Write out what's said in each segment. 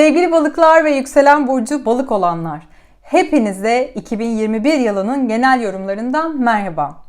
Sevgili balıklar ve yükselen burcu balık olanlar. Hepinize 2021 yılının genel yorumlarından merhaba.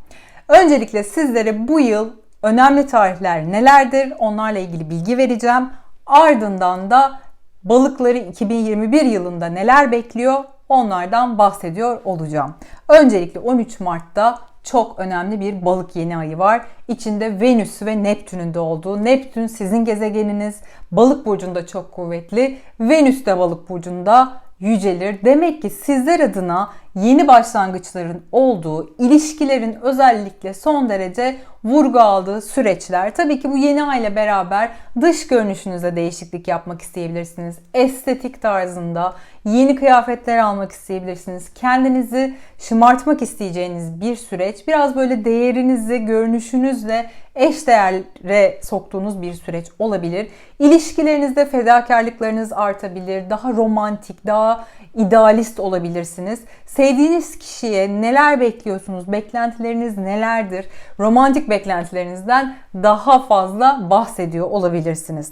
Öncelikle sizlere bu yıl önemli tarihler nelerdir onlarla ilgili bilgi vereceğim. Ardından da balıkları 2021 yılında neler bekliyor onlardan bahsediyor olacağım. Öncelikle 13 Mart'ta çok önemli bir balık yeni ayı var. İçinde Venüs ve Neptün'ün de olduğu. Neptün sizin gezegeniniz. Balık burcunda çok kuvvetli. Venüs de balık burcunda yücelir. Demek ki sizler adına yeni başlangıçların olduğu, ilişkilerin özellikle son derece vurgu aldığı süreçler. Tabii ki bu yeni ay ile beraber dış görünüşünüze değişiklik yapmak isteyebilirsiniz. Estetik tarzında yeni kıyafetler almak isteyebilirsiniz. Kendinizi şımartmak isteyeceğiniz bir süreç. Biraz böyle değerinizi, görünüşünüzle eş değere soktuğunuz bir süreç olabilir. İlişkilerinizde fedakarlıklarınız artabilir. Daha romantik, daha idealist olabilirsiniz. Sevdiğiniz kişiye neler bekliyorsunuz? Beklentileriniz nelerdir? Romantik beklentilerinizden daha fazla bahsediyor olabilirsiniz.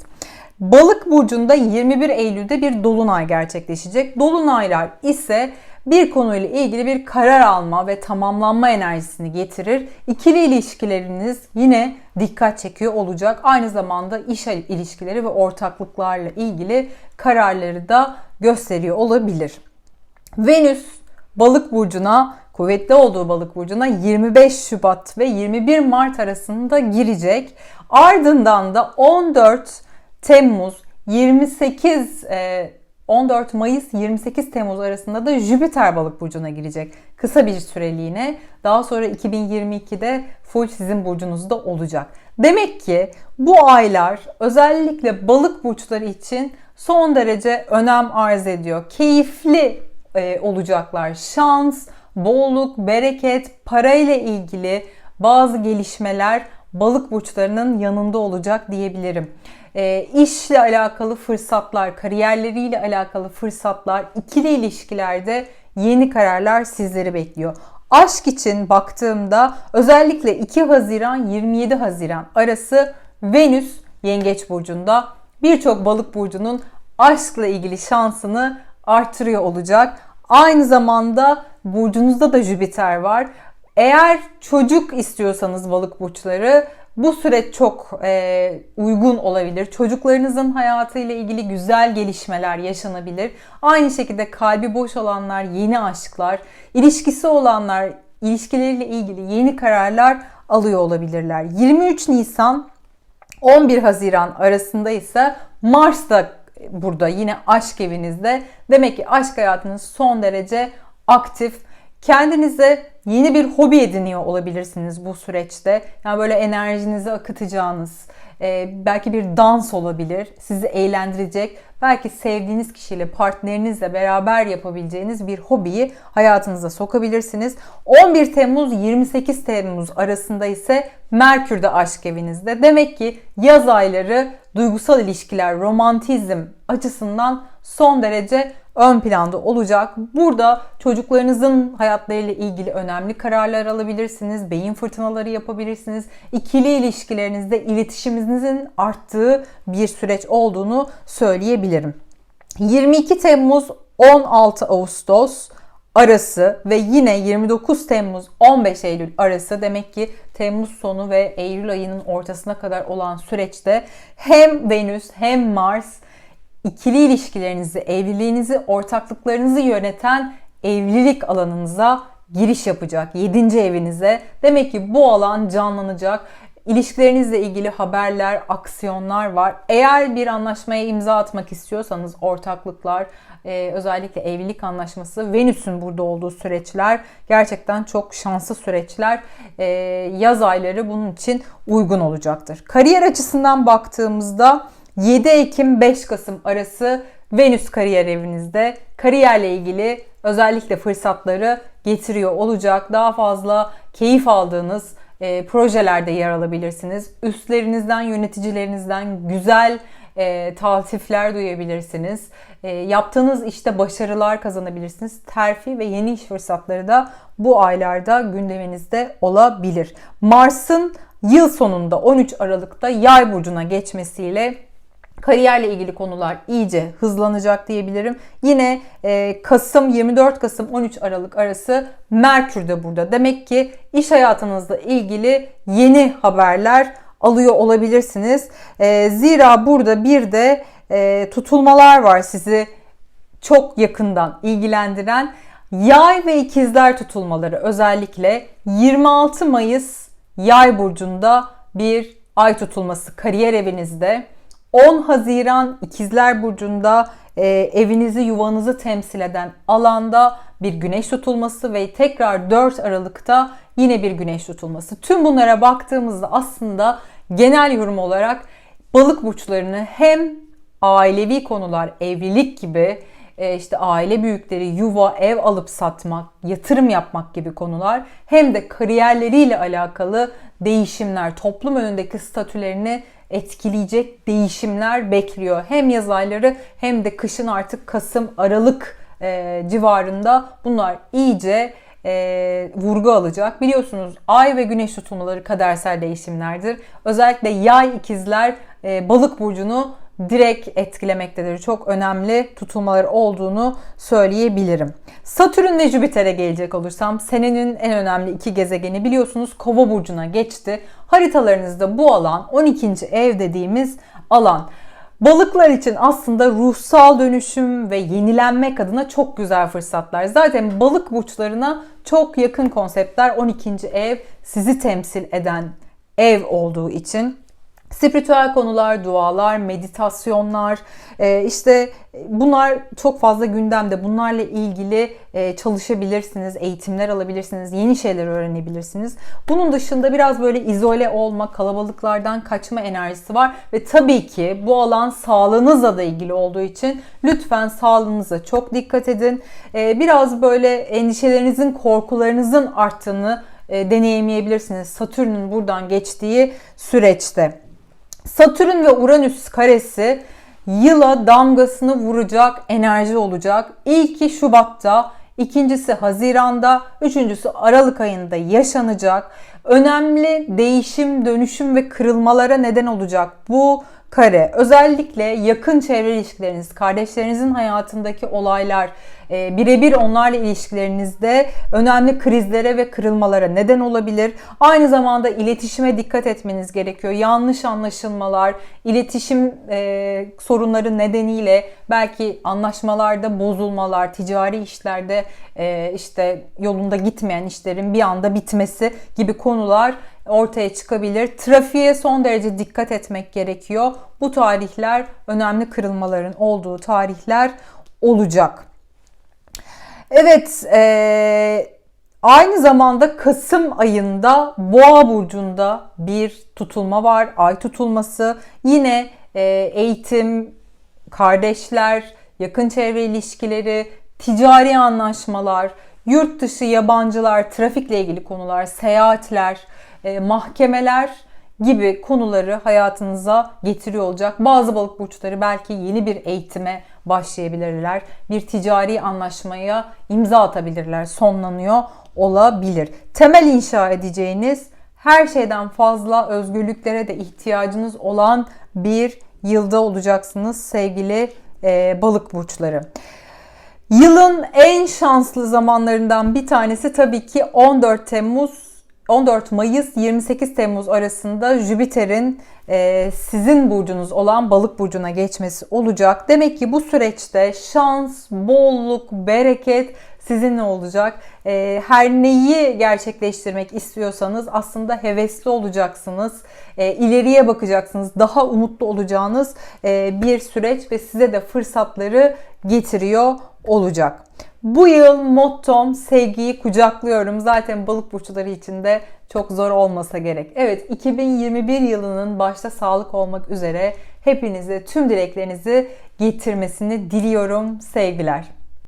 Balık burcunda 21 Eylül'de bir dolunay gerçekleşecek. Dolunaylar ise bir konuyla ilgili bir karar alma ve tamamlanma enerjisini getirir. İkili ilişkileriniz yine dikkat çekiyor olacak. Aynı zamanda iş ilişkileri ve ortaklıklarla ilgili kararları da gösteriyor olabilir. Venüs balık burcuna kuvvetli olduğu balık burcuna 25 Şubat ve 21 Mart arasında girecek. Ardından da 14 Temmuz 28 14 Mayıs 28 Temmuz arasında da Jüpiter balık burcuna girecek. Kısa bir süreliğine. Daha sonra 2022'de full sizin burcunuzda olacak. Demek ki bu aylar özellikle balık burçları için son derece önem arz ediyor. Keyifli e, olacaklar. Şans, bolluk, bereket, parayla ilgili bazı gelişmeler balık burçlarının yanında olacak diyebilirim. E, işle alakalı fırsatlar, kariyerleriyle alakalı fırsatlar, ikili ilişkilerde yeni kararlar sizleri bekliyor. Aşk için baktığımda özellikle 2 Haziran 27 Haziran arası Venüs Yengeç burcunda birçok balık burcunun aşkla ilgili şansını artırıyor olacak. Aynı zamanda burcunuzda da Jüpiter var. Eğer çocuk istiyorsanız balık burçları bu süreç çok e, uygun olabilir. Çocuklarınızın hayatıyla ilgili güzel gelişmeler yaşanabilir. Aynı şekilde kalbi boş olanlar, yeni aşklar, ilişkisi olanlar, ilişkileriyle ilgili yeni kararlar alıyor olabilirler. 23 Nisan 11 Haziran arasında ise Mars da burada yine aşk evinizde. Demek ki aşk hayatınız son derece aktif. Kendinize yeni bir hobi ediniyor olabilirsiniz bu süreçte. Yani böyle enerjinizi akıtacağınız, e, belki bir dans olabilir, sizi eğlendirecek, belki sevdiğiniz kişiyle, partnerinizle beraber yapabileceğiniz bir hobiyi hayatınıza sokabilirsiniz. 11 Temmuz 28 Temmuz arasında ise Merkür de aşk evinizde. Demek ki yaz ayları duygusal ilişkiler, romantizm açısından son derece ön planda olacak. Burada çocuklarınızın hayatlarıyla ilgili önemli kararlar alabilirsiniz. Beyin fırtınaları yapabilirsiniz. İkili ilişkilerinizde iletişiminizin arttığı bir süreç olduğunu söyleyebilirim. 22 Temmuz 16 Ağustos arası ve yine 29 Temmuz 15 Eylül arası demek ki Temmuz sonu ve Eylül ayının ortasına kadar olan süreçte hem Venüs hem Mars ikili ilişkilerinizi, evliliğinizi, ortaklıklarınızı yöneten evlilik alanınıza giriş yapacak. 7. evinize. Demek ki bu alan canlanacak. İlişkilerinizle ilgili haberler, aksiyonlar var. Eğer bir anlaşmaya imza atmak istiyorsanız ortaklıklar, e, özellikle evlilik anlaşması, Venüs'ün burada olduğu süreçler gerçekten çok şanslı süreçler. E, yaz ayları bunun için uygun olacaktır. Kariyer açısından baktığımızda 7 Ekim 5 Kasım arası Venüs kariyer evinizde kariyerle ilgili özellikle fırsatları getiriyor olacak. Daha fazla keyif aldığınız e, projelerde yer alabilirsiniz. Üstlerinizden, yöneticilerinizden güzel e, taltifler duyabilirsiniz. E, yaptığınız işte başarılar kazanabilirsiniz. Terfi ve yeni iş fırsatları da bu aylarda gündeminizde olabilir. Mars'ın yıl sonunda 13 Aralık'ta Yay burcuna geçmesiyle Kariyerle ilgili konular iyice hızlanacak diyebilirim. Yine e, Kasım 24 Kasım 13 Aralık arası Merkür de burada. Demek ki iş hayatınızla ilgili yeni haberler alıyor olabilirsiniz. E, zira burada bir de e, tutulmalar var sizi çok yakından ilgilendiren. Yay ve ikizler tutulmaları özellikle 26 Mayıs Yay burcunda bir ay tutulması kariyer evinizde. 10 Haziran İkizler Burcu'nda e, evinizi, yuvanızı temsil eden alanda bir güneş tutulması ve tekrar 4 Aralık'ta yine bir güneş tutulması. Tüm bunlara baktığımızda aslında genel yorum olarak balık burçlarını hem ailevi konular, evlilik gibi e, işte aile büyükleri, yuva, ev alıp satmak, yatırım yapmak gibi konular hem de kariyerleriyle alakalı değişimler, toplum önündeki statülerini etkileyecek değişimler bekliyor. Hem yaz ayları hem de kışın artık Kasım, Aralık e, civarında bunlar iyice e, vurgu alacak. Biliyorsunuz ay ve güneş tutulmaları kadersel değişimlerdir. Özellikle yay ikizler e, balık burcunu direkt etkilemektedir. Çok önemli tutulmalar olduğunu söyleyebilirim. Satürn ve Jüpiter'e gelecek olursam senenin en önemli iki gezegeni biliyorsunuz Kova burcuna geçti. Haritalarınızda bu alan 12. ev dediğimiz alan. Balıklar için aslında ruhsal dönüşüm ve yenilenmek adına çok güzel fırsatlar. Zaten balık burçlarına çok yakın konseptler 12. ev sizi temsil eden ev olduğu için Spiritüel konular, dualar, meditasyonlar, e, işte bunlar çok fazla gündemde. Bunlarla ilgili e, çalışabilirsiniz, eğitimler alabilirsiniz, yeni şeyler öğrenebilirsiniz. Bunun dışında biraz böyle izole olma, kalabalıklardan kaçma enerjisi var ve tabii ki bu alan sağlığınızla da ilgili olduğu için lütfen sağlığınıza çok dikkat edin. E, biraz böyle endişelerinizin, korkularınızın arttığını deneyimleyebilirsiniz Satürn'ün buradan geçtiği süreçte. Satürn ve Uranüs karesi yıla damgasını vuracak enerji olacak. İlki Şubat'ta, ikincisi Haziran'da, üçüncüsü Aralık ayında yaşanacak. Önemli değişim, dönüşüm ve kırılmalara neden olacak bu kare. Özellikle yakın çevre ilişkileriniz, kardeşlerinizin hayatındaki olaylar, e, birebir onlarla ilişkilerinizde önemli krizlere ve kırılmalara neden olabilir. Aynı zamanda iletişime dikkat etmeniz gerekiyor. Yanlış anlaşılmalar, iletişim e, sorunları nedeniyle belki anlaşmalarda bozulmalar, ticari işlerde e, işte yolunda gitmeyen işlerin bir anda bitmesi gibi konular ortaya çıkabilir. Trafiğe son derece dikkat etmek gerekiyor. Bu tarihler önemli kırılmaların olduğu tarihler olacak. Evet, e, aynı zamanda Kasım ayında Boğa burcunda bir tutulma var, ay tutulması. Yine e, eğitim, kardeşler, yakın çevre ilişkileri, ticari anlaşmalar, yurt dışı yabancılar, trafikle ilgili konular, seyahatler, e, mahkemeler gibi konuları hayatınıza getiriyor olacak. Bazı balık burçları belki yeni bir eğitime başlayabilirler. Bir ticari anlaşmaya imza atabilirler. Sonlanıyor olabilir. Temel inşa edeceğiniz her şeyden fazla özgürlüklere de ihtiyacınız olan bir yılda olacaksınız sevgili e, balık burçları. Yılın en şanslı zamanlarından bir tanesi tabii ki 14 Temmuz 14 Mayıs 28 Temmuz arasında Jüpiter'in e, sizin burcunuz olan balık burcuna geçmesi olacak. Demek ki bu süreçte şans, bolluk, bereket sizinle olacak. E, her neyi gerçekleştirmek istiyorsanız aslında hevesli olacaksınız. E, ileriye bakacaksınız. Daha umutlu olacağınız e, bir süreç ve size de fırsatları getiriyor olacak. Bu yıl mottom sevgiyi kucaklıyorum. Zaten balık burçları için de çok zor olmasa gerek. Evet 2021 yılının başta sağlık olmak üzere hepinize tüm dileklerinizi getirmesini diliyorum. Sevgiler.